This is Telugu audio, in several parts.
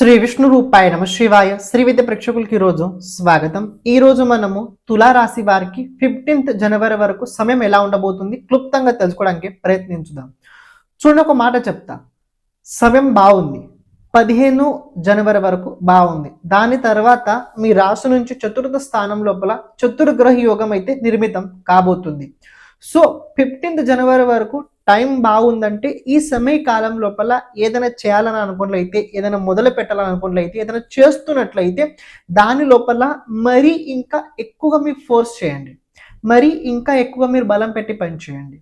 శ్రీ విష్ణు రూపాయ నమ శివాయ. శ్రీ విద్య ప్రేక్షకులకి ఈరోజు స్వాగతం. ఈ రోజు మనము తులా రాశి వారికి ఫిఫ్టీన్త్ జనవరి వరకు సమయం ఎలా ఉండబోతుంది క్లుప్తంగా తెలుసుకోవడానికి ప్రయత్నించుదాం. చూడండి ఒక మాట చెప్తా. సమయం బాగుంది. పదిహేను జనవరి వరకు బాగుంది. దాని తర్వాత మీ రాశి నుంచి చతుర్థ స్థానం లోపల చతుర్గ్రహ యోగం అయితే నిర్మితం కాబోతుంది. సో ఫిఫ్టీన్త్ జనవరి వరకు టైం బాగుందంటే ఈ సమయ కాలం లోపల ఏదైనా చేయాలని అనుకున్నట్లయితే ఏదైనా మొదలు పెట్టాలని అనుకున్నట్లయితే ఏదైనా చేస్తున్నట్లయితే దాని లోపల మరీ ఇంకా ఎక్కువగా మీరు ఫోర్స్ చేయండి. మరీ ఇంకా ఎక్కువగా మీరు బలం పెట్టి పని చేయండి.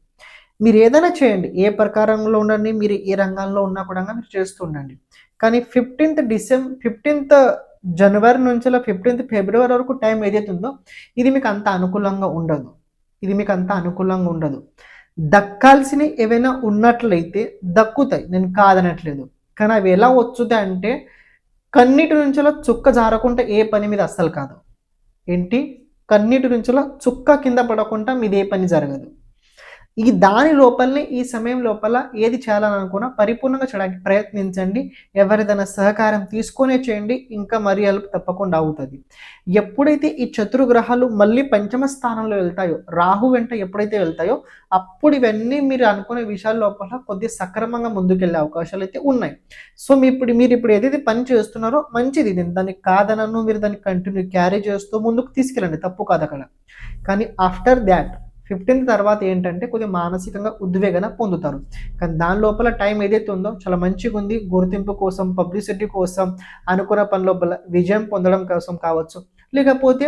మీరు ఏదైనా చేయండి. ఏ ప్రకారంలో ఉండండి మీరు ఏ రంగంలో ఉన్నా కూడా మీరు చేస్తూ ఉండండి. కానీ ఫిఫ్టీన్త్ డిసెంబర్ ఫిఫ్టీన్త్ జనవరి నుంచి ఫిఫ్టీన్త్ ఫిబ్రవరి వరకు టైం ఏదైతే ఉందో ఇది మీకు అంత అనుకూలంగా ఉండదు. ఇది మీకు అంత అనుకూలంగా ఉండదు. దక్కాల్సినవి ఏవైనా ఉన్నట్లయితే దక్కుతాయి. నేను కాదనట్లేదు. కానీ అవి ఎలా వచ్చుతాయి అంటే కన్నీటి నుంచిలో చుక్క జారకుండా ఏ పని మీద అస్సలు కాదు. ఏంటి? కన్నీటి నుంచిలో చుక్క కింద పడకుండా మీది ఏ పని జరగదు. ఈ దాని లోపలనే ఈ సమయం లోపల ఏది చేయాలనుకున్నా పరిపూర్ణంగా చేయడానికి ప్రయత్నించండి. ఎవరిదైనా సహకారం తీసుకొనే చేయండి. ఇంకా మరి అలుపు తప్పకుండా అవుతుంది. ఎప్పుడైతే ఈ చతుర్గ్రహాలు మళ్ళీ పంచమ స్థానంలో వెళ్తాయో రాహు వెంట ఎప్పుడైతే వెళ్తాయో అప్పుడు ఇవన్నీ మీరు అనుకునే విషయాల లోపల కొద్ది సక్రమంగా ముందుకెళ్ళే అవకాశాలు అయితే ఉన్నాయి. సో మీ ఇప్పుడు మీరు ఇప్పుడు ఏదైతే పని చేస్తున్నారో మంచిది. ఇది దాన్ని కాదనను మీరు దాన్ని కంటిన్యూ క్యారీ చేస్తూ ముందుకు తీసుకెళ్ళండి. తప్పు కాదు అక్కడ. కానీ ఆఫ్టర్ దాట్ ఫిఫ్టీన్త్ తర్వాత ఏంటంటే కొద్దిగా మానసికంగా ఉద్వేగన పొందుతారు. కానీ దాని లోపల టైం ఏదైతే ఉందో చాలా మంచిగా ఉంది. గుర్తింపు కోసం పబ్లిసిటీ కోసం అనుకున్న పని లోపల విజయం పొందడం కోసం కావచ్చు. లేకపోతే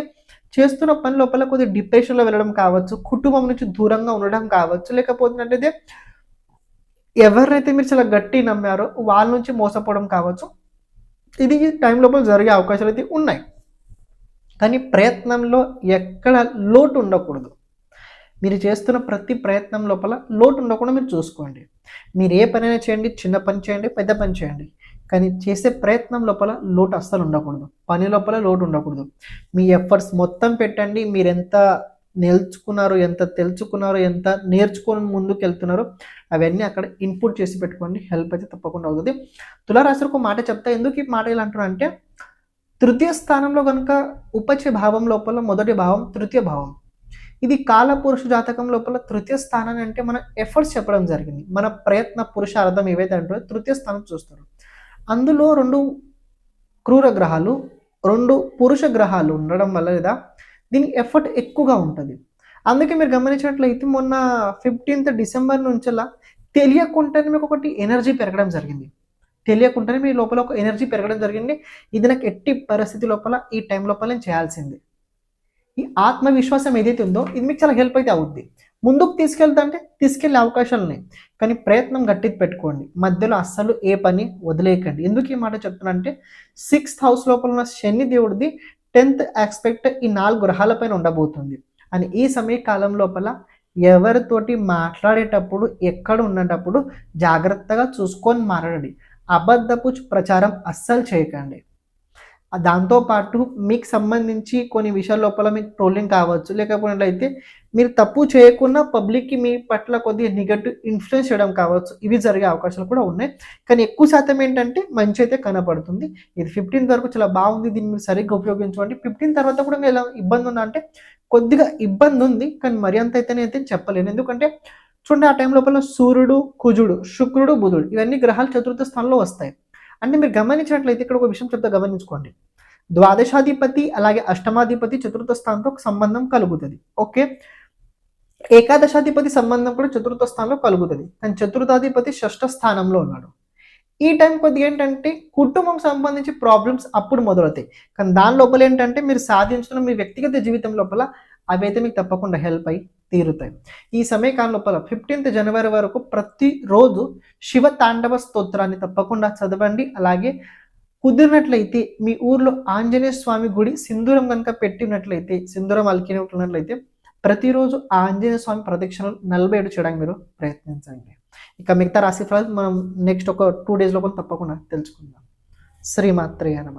చేస్తున్న పని లోపల కొద్దిగా డిప్రెషన్లో వెళ్ళడం కావచ్చు. కుటుంబం నుంచి దూరంగా ఉండడం కావచ్చు. లేకపోతే అంటే ఎవరినైతే మీరు చాలా గట్టి నమ్మారో వాళ్ళ నుంచి మోసపోవడం కావచ్చు. ఇది టైం లోపల జరిగే అవకాశాలు అయితే ఉన్నాయి. కానీ ప్రయత్నంలో ఎక్కడ లోటు ఉండకూడదు. మీరు చేస్తున్న ప్రతి ప్రయత్నం లోపల లోటు ఉండకుండా మీరు చూసుకోండి. మీరు ఏ పనైనా చేయండి చిన్న పని చేయండి పెద్ద పని చేయండి. కానీ చేసే ప్రయత్నం లోపల లోటు అస్సలు ఉండకూడదు. పని లోపల లోటు ఉండకూడదు. మీ ఎఫర్ట్స్ మొత్తం పెట్టండి. మీరు ఎంత నేర్చుకున్నారు ఎంత తెలుసుకున్నారో ఎంత నేర్చుకొని ముందుకు వెళ్తున్నారో అవన్నీ అక్కడ ఇన్పుట్ చేసి పెట్టుకోండి. హెల్ప్ అయితే తప్పకుండా అవుతుంది. తులారాశులకు మాట చెప్తా. ఎందుకు ఈ మాట ఇలా అంటున్నా అంటే తృతీయ స్థానంలో కనుక ఉపచ భావం లోపల మొదటి భావం తృతీయ భావం. ఇది కాలపురుష జాతకం లోపల తృతీయ స్థానాన్ని అంటే మన ఎఫర్ట్స్ చెప్పడం జరిగింది. మన ప్రయత్న పురుషార్థం ఏవైతే అంటారో తృతీయ స్థానం చూస్తారు. అందులో రెండు క్రూర గ్రహాలు రెండు పురుష గ్రహాలు ఉండడం వల్ల లేదా దీని ఎఫర్ట్ ఎక్కువగా ఉంటుంది. అందుకే మీరు గమనించినట్లయితే మొన్న ఫిఫ్టీన్త్ డిసెంబర్ నుంచలా తెలియకుండానే మీకు ఒకటి ఎనర్జీ పెరగడం జరిగింది. తెలియకుండానే మీ లోపల ఒక ఎనర్జీ పెరగడం జరిగింది. ఇది నాకు ఎట్టి పరిస్థితి లోపల ఈ టైం లోపల నేను చేయాల్సింది. ఈ ఆత్మవిశ్వాసం ఏదైతే ఉందో ఇది మీకు చాలా హెల్ప్ అయితే అవుద్ది. ముందుకు తీసుకెళ్తా అంటే తీసుకెళ్ళే అవకాశాలు ఉన్నాయి. కానీ ప్రయత్నం గట్టిది పెట్టుకోండి. మధ్యలో అస్సలు ఏ పని వదిలేయకండి. ఎందుకు ఈ మాట చెప్తున్నా అంటే సిక్స్త్ హౌస్ లోపల ఉన్న శని దేవుడిది టెన్త్ ఆస్పెక్ట్ ఈ నాలుగు గ్రహాలపైన ఉండబోతుంది. అని ఈ సమయకాలం లోపల ఎవరితోటి మాట్లాడేటప్పుడు ఎక్కడ ఉన్నటప్పుడు జాగ్రత్తగా చూసుకొని మాట్లాడండి. అబద్ధపు ప్రచారం అస్సలు చేయకండి. దాంతోపాటు మీకు సంబంధించి కొన్ని విషయాల లోపల మీకు ట్రోలింగ్ కావచ్చు. లేకపోయినట్లయితే మీరు తప్పు చేయకుండా పబ్లిక్కి మీ పట్ల కొద్దిగా నెగటివ్ ఇన్ఫ్లుయెన్స్ చేయడం కావచ్చు. ఇవి జరిగే అవకాశాలు కూడా ఉన్నాయి. కానీ ఎక్కువ శాతం ఏంటంటే మంచి అయితే కనపడుతుంది ఇది ఫిఫ్టీన్త్ వరకు చాలా బాగుంది. దీన్ని మీరు సరిగ్గా ఉపయోగించుకోండి. ఫిఫ్టీన్ తర్వాత కూడా ఎలా ఇబ్బంది ఉందా అంటే కొద్దిగా ఇబ్బంది ఉంది. కానీ మరి అంత అయితేనే అయితే చెప్పలేను. ఎందుకంటే చూడండి ఆ టైం లోపల సూర్యుడు కుజుడు శుక్రుడు బుధుడు ఇవన్నీ గ్రహాలు చతుర్థ స్థానంలో వస్తాయి. అంటే మీరు గమనించినట్లయితే ఇక్కడ ఒక విషయం చెప్తే గమనించుకోండి. ద్వాదశాధిపతి అలాగే అష్టమాధిపతి చతుర్థ స్థానంతో సంబంధం కలుగుతుంది. ఓకే? ఏకాదశాధిపతి సంబంధం కూడా చతుర్థ స్థానంలో కలుగుతుంది. కానీ చతుర్థాధిపతి షష్ఠ స్థానంలో ఉన్నాడు. ఈ టైం కొద్దిగా ఏంటంటే కుటుంబం సంబంధించి ప్రాబ్లమ్స్ అప్పుడు మొదలవుతాయి. కానీ దాని లోపల ఏంటంటే మీరు సాధించుకున్న మీ వ్యక్తిగత జీవితం లోపల అవైతే మీకు తప్పకుండా హెల్ప్ అయి తీరుతాయి. ఈ సమయకాలం లోపల ఫిఫ్టీన్త్ జనవరి వరకు ప్రతిరోజు శివ తాండవ స్తోత్రాన్ని తప్పకుండా చదవండి. అలాగే కుదిరినట్లయితే మీ ఊర్లో ఆంజనేయ స్వామి గుడి సింధూరం కనుక పెట్టినట్లయితే సింధూరం అలికినట్లయితే ప్రతిరోజు ఆ ఆంజనేయ స్వామి ప్రదక్షిణలు నలభై ఏడు చేయడానికి మీరు ప్రయత్నించండి. ఇక మిగతా రాశి ఫలాలు మనం నెక్స్ట్ ఒక టూ డేస్ లోపల తప్పకుండా తెలుసుకుందాం. శ్రీమాత్రేయ నమ.